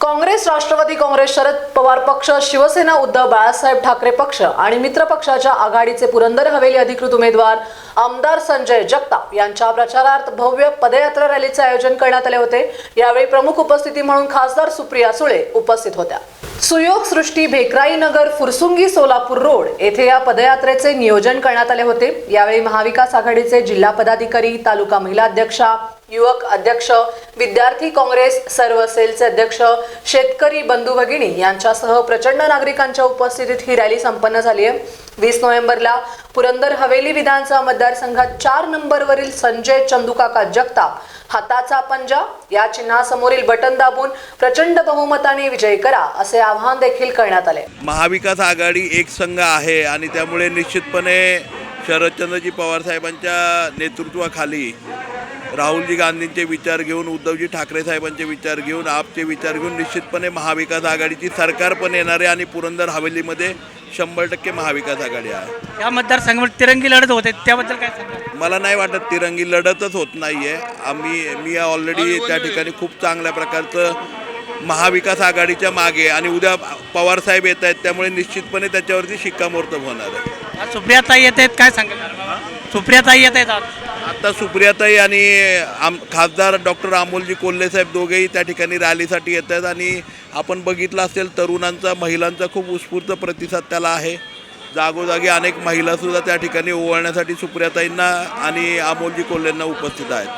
काँग्रेस राष्ट्रवादी काँग्रेस शरद पवार पक्ष शिवसेना उद्धव बाळासाहेब ठाकरे पक्ष आणि मित्र पक्षाच्या आघाडीचे पुरंदर हवेली अधिकृत उमेदवार आमदार संजय जगताप यांच्या प्रचारार्थ भव्य पदयात्रा रॅलीचे आयोजन करण्यात आले होते. यावेळी प्रमुख उपस्थिती म्हणून खासदार सुप्रिया सुळे उपस्थित होत्या. सुयोग सृष्टी भेकराई नगर फुरसुंगी सोलापूर रोड येथे या पदयात्रेचे नियोजन करण्यात आले होते. यावेळी महाविकास आघाडीचे जिल्हा पदाधिकारी तालुका महिला अध्यक्षा युवक अध्यक्ष विद्यार्थी काँग्रेस सर्व सेलचे अध्यक्ष शेतकरी बंधू भगिनी यांच्यासह प्रचंड नागरिकांच्या उपस्थितीत ही रॅली संपन्न झाली आहे. वीस नोव्हेंबरला पुरंदर हवेली विधानसभा मतदारसंघात चार नंबरवरील संजय चंदुकाका जगताप हाताचा पंजा या चिन्हासमोरील बटन दाबून प्रचंड बहुमताने विजय करा असे आवाहन देखील करण्यात आले. महाविकास आघाडी एक संघ आहे आणि त्यामुळे निश्चितपणे शरदचंद्रजी पवार साहेबांच्या नेतृत्वाखाली राहुलजी गांधींचे विचार घेऊन उद्धवजी ठाकरे साहेबांचे विचार घेऊन आपचे विचार घेऊन निश्चितपणे महाविकास आघाडीची सरकार पण येणार आहे आणि पुरंदर हवेलीमध्ये शंभर टक्के महाविकास आघाडी आहे. या मतदारसंघामध्ये तिरंगी लढत होते त्याबद्दल काय मला नाही वाटत तिरंगी लढतच होत नाही आहे आम्ही मी ऑलरेडी त्या ठिकाणी खूप चांगल्या प्रकारचं महाविकास आघाडीच्या मागे आणि उद्या पवारसाहेब येत आहेत त्यामुळे निश्चितपणे त्याच्यावरती शिक्कामोर्तब होणार आहे. आज सुप्रियाताई येत आहेत काय सांगाल? सुप्रियाताई येत आहेत आज. आता सुप्रियाताई आणि आम खासदार डॉक्टर अमोलजी कोल्हे साहेब दोघेही त्या ठिकाणी रॅलीसाठी येत आहेत आणि आपण बघितलं असेल तरुणांचा महिलांचा खूप उत्स्फूर्त प्रतिसाद त्याला आहे. जागोजागी अनेक महिलासुद्धा त्या ठिकाणी ओवाळण्यासाठी सुप्रियाताईंना आणि अमोलजी कोल्हेंना उपस्थित आहेत.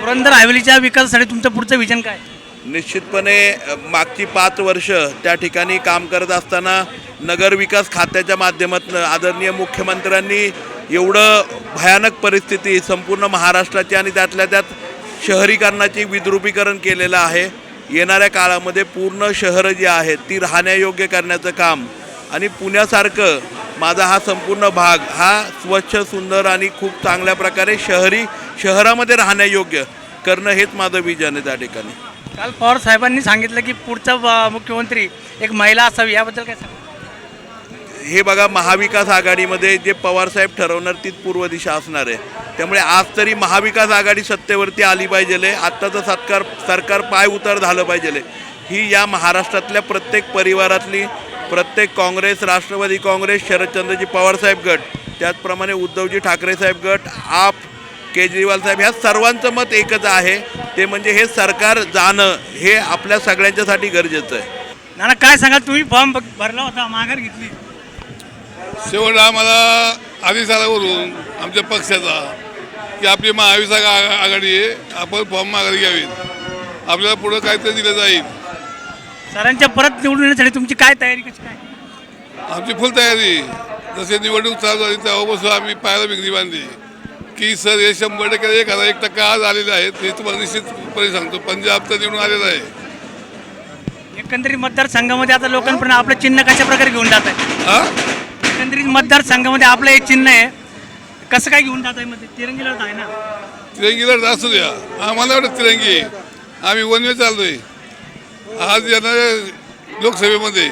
पुरंदर हवेलीच्या विकासासाठी तुमचं पुढचं विजन काय? निश्चितपणे मागची पाच वर्ष त्या ठिकाणी काम करत असताना नगरविकास खात्याच्या माध्यमातून आदरणीय मुख्यमंत्र्यांनी एवढं भयानक परिस्थिती संपूर्ण महाराष्ट्राची आणि त्यातल्या त्यात शहरीकरणाची विद्रुपीकरण केलेलं आहे. येणाऱ्या काळामध्ये पूर्ण शहरं जी आहेत ती राहण्यायोग्य करण्याचं काम आणि पुण्यासारखं माझा हा संपूर्ण भाग हा स्वच्छ सुंदर आणि खूप चांगल्या प्रकारे शहरी शहरामध्ये राहण्यायोग्य करणं हेच माझं विजन आहे त्या ठिकाणी. काल पवार साहेबांनी सांगितलं की पुढचा मुख्यमंत्री एक महिला असावी याबद्दल काय सांग हे बघा महाविकास आघाडीमध्ये जे पवारसाहेब ठरवणार तीच पूर्व दिशा असणार आहे. त्यामुळे आज तरी महाविकास आघाडी सत्तेवरती आली पाहिजे आत्ताचं सत्कार सरकार पाय उतार झालं पाहिजे ही या महाराष्ट्रातल्या प्रत्येक परिवारातली प्रत्येक काँग्रेस राष्ट्रवादी काँग्रेस शरदचंद्रजी पवारसाहेब गट त्याचप्रमाणे उद्धवजी ठाकरे साहेब गट आप केजरीवाल साहेब ह्या सर्वांचं मत एकच आहे. ते म्हणजे हे सरकार जाणं हे आपल्या सगळ्यांच्यासाठी गरजेचं आहे. नाना काय सांगाल? तुम्ही फॉर्म भरला होता माघार घेतली. शेवट आम्हाला आदेश आला वरून आमच्या पक्षाचा की आपली महाविकास आ- आघाडी आहे आपण फॉर्म माघारी घ्यावीत. आपल्याला पुढं काहीतरी दिलं जाईल. सरांच्या परत निवडून येण्यासाठी तुमची काय तयारी कशी काय? आमची फुल तयारी जसे निवडणूक चालू झाली तेव्हापासून आम्ही पायाला विक्री बांधली. की सर हे शंभर टक्के एक हजार एक टक्का आज आलेले आहेत हे तुम्हाला निश्चितपणे सांगतो. पंजाबचं निवडून आलेलं आहे. एकंदरीत मतदारसंघामध्ये आता लोकांपर्यंत आपलं चिन्ह कशा प्रकारे घेऊन जात आहे? हा? एकंदरीत मतदारसंघामध्ये आपलं हे चिन्ह आहे. कसं काय घेऊन जात आहे मध्ये तिरंगी लढत आहे ना? तिरंगी लढत असू द्या. आम्हाला वाटत तिरंगी. आम्ही वनवे चाललोय. आज येणाऱ्या लोकसभेमध्ये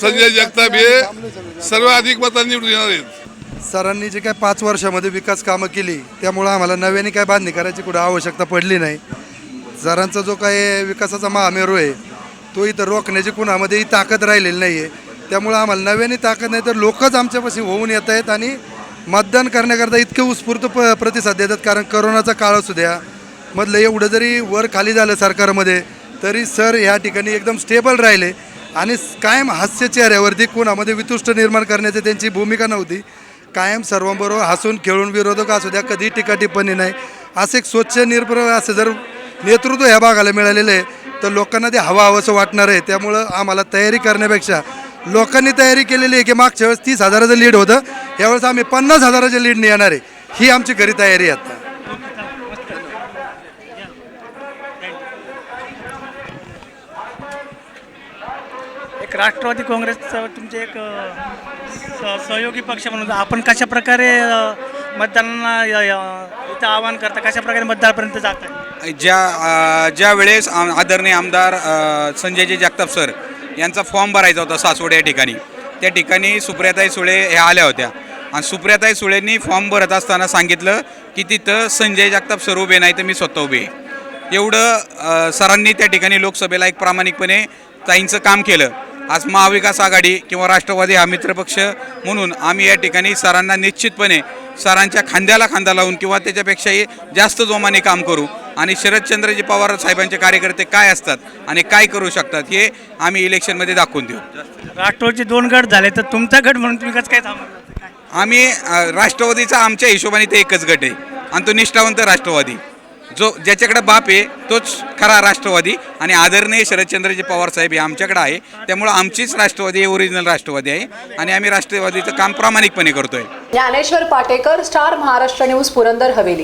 संजय जगताप हे सर्व अधिक मतांनी निवडून येणार आहेत. सरांनी जे काय पाच वर्षामध्ये विकास कामं केली त्यामुळं आम्हाला नव्याने काय बांधणी करायची कुठं आवश्यकता पडली नाही. सरांचा जो काय विकासाचा महामेरू आहे तो इथं रोखण्याची कुणामध्ये ही ताकद राहिलेली नाही आहे त्यामुळं आम्हाला नव्याने ताकद नाही तर लोकच आमच्यापाशी होऊन येत आहेत आणि मतदान करण्याकरता इतके उत्स्फूर्त प प्रतिसाद देतात. कारण करोनाचा काळ असू द्या मधलं एवढं जरी वर खाली झालं सरकारमध्ये तरी सर ह्या ठिकाणी एकदम स्टेबल राहिले. आणि कायम हास्य चेहऱ्यावरती कोणामध्ये वितुष्ट निर्माण करण्याची त्यांची भूमिका नव्हती. कायम सर्वांबरोबर हसून खेळून विरोधक असू द्या कधी टीका टिप्पणी नाही. असं एक स्वच्छ निर्भर असं जर नेतृत्व ह्या भागाला मिळालेलं आहे तर लोकांना ते हवं हवंसं वाटणार आहे. त्यामुळं आम्हाला तयारी करण्यापेक्षा लोकांनी तयारी केलेली आहे की मागच्या वेळेस तीस हजाराचं लीड होतं. यावेळेस आम्ही पन्नास हजाराच्या लीडने येणार आहे. ही आमची खरी तयारी आहे आता. एक राष्ट्रवादी काँग्रेसचं तुमचे एक स- सहयोगी पक्ष म्हणून आपण कशा प्रकारे मतदारांना य- य- इथं आवाहन करता कशा प्रकारे मतदारापर्यंत जात आहे ज्या अ, ज्या वेळेस आम- आदरणीय आमदार अ, संजयजी जगताप सर यांचा फॉर्म भरायचा होता सासवड या ठिकाणी. त्या ठिकाणी सुप्रियाताई सुळे ह्या आल्या होत्या. आणि सुप्रियाताई सुळेंनी फॉर्म भरत असताना सांगितलं की तिथं संजय जगताप सर उभे नाही तर मी स्वतः उभे एवढं सरांनी त्या ठिकाणी लोकसभेला एक प्रामाणिकपणे ताईंचं काम केलं. आज महाविकास आघाडी किंवा राष्ट्रवादी हा मित्रपक्ष म्हणून आम्ही या ठिकाणी सरांना निश्चितपणे सरांच्या खांद्याला खांदा लावून किंवा त्याच्यापेक्षाही जास्त जोमाने काम करू. आणि शरदचंद्रजी पवार साहेबांचे कार्यकर्ते काय असतात आणि काय करू शकतात हे आम्ही इलेक्शनमध्ये दाखवून देऊ. राष्ट्रवादीचे दोन गट झाले तर तुमचा गट म्हणून तुम्ही कसं काय आम्ही राष्ट्रवादीचा आमच्या हिशोबाने ते एकच गट आहे. आणि तो निष्ठावंत राष्ट्रवादी. जो ज्याच्याकडे बाप आहे तोच खरा राष्ट्रवादी आणि आदरणीय शरदचंद्रजी पवार साहेब हे आमच्याकडे आहे. त्यामुळं आमचीच राष्ट्रवादी हे ओरिजिनल राष्ट्रवादी आहे. आणि आम्ही राष्ट्रवादीचं काम प्रामाणिकपणे करतोय. Dnyaneshwar Patekar Star Maharashtra news Purandar Haveli.